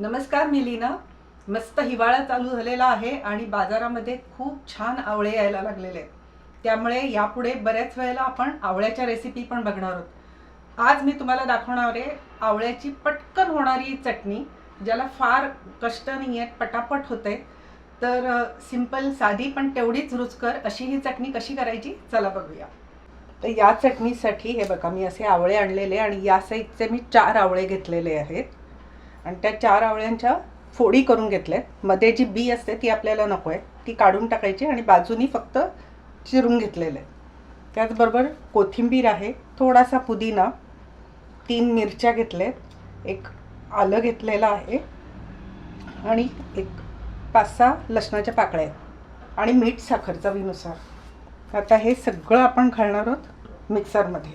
नमस्कार मी लीना मस्त हिवाळा चालू झालेला आहे आणि बाजारामध्ये खूप छान आवळे यायला लागलेले. आहेत त्यामुळे यापुढे बऱ्याच वेळेला आपण आवळ्याच्या रेसिपी पण बघणार आहोत. आज मी तुम्हाला दाखवणार आहे आवळ्याची पटकन होणारी चटणी ज्याला फार कष्ट नाही आहेत पटापट होते. तर सिंपल साधी पण तेवढीच रुचकर अशी ही चटणी कशी करायची चला बघूया. तर या चटणीसाठी हे बघा मी असे आवळे आणलेले आणि या साईजचे मी चार आवळे घेतलेले आहेत. आणि त्या चार आवळ्यांच्या फोडी करून घेतल्यात. मध्ये जी बी असते ती आपल्याला नको आहे ती काढून टाकायची आणि बाजूनी फक्त चिरून घेतलेलं आहे. त्याचबरोबर कोथिंबीर आहे. थोडासा पुदिना तीन मिरच्या घेतल्यात. एक आलं घेतलेलं आहे. आणि एक पाच सहा लसणाच्या पाकळ्या आहेत. आणि मीठ साखर चवीनुसार. आता हे सगळं आपण घालणार आहोत मिक्सरमध्ये.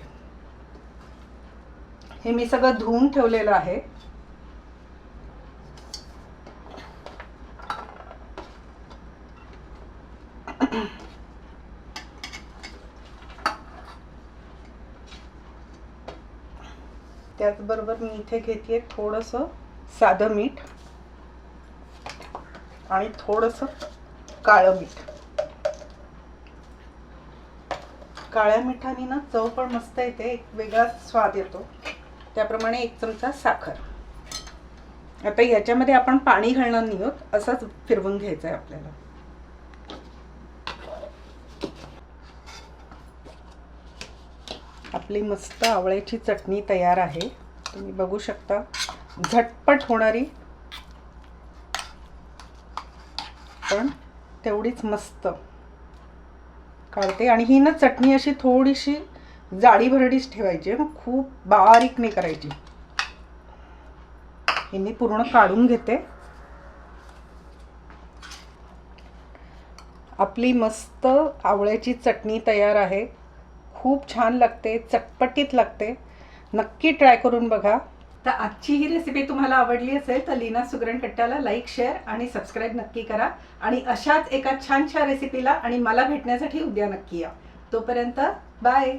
हे मी सगळं धुवून ठेवलेलं आहे. त्याचबरोबर मी इथे घेते थोडंसं साधं मीठ आणि थोडंसं काळं मीठ. काळ्या मिठाने ना चव पण मस्त येते एक वेगळाच स्वाद येतो. त्याप्रमाणे एक चमचा साखर. आता याच्यामध्ये आपण पाणी घालणार नाही आहोत असंच फिरवून घ्यायचं आहे आपल्याला. आपली मस्त आवळ्याची चटणी तयार आहे. तुम्ही बघू शकता. झटपट होणारी. पण तेवढीच मस्त. काढते. आणि ही ना चटणी अशी थोडीशी जाडी भरडीच ठेवायची. मग खूप बारीक नाही करायची. हिने मी पूर्ण काढून घेते. आपली मस्त आवळ्याची चटणी तयार आहे. खूप छान लागते चटपटीत लागते. नक्की ट्राय करून बघा. तर आजची ही रेसिपी तुम्हाला आवडली असेल तर लीना सुगरण कट्ट्याला लाईक शेअर आणि सबस्क्राईब नक्की करा. आणि अशाच एका छानशा रेसिपीला आणि मला भेटण्यासाठी उद्या नक्की या. तोपर्यंत बाय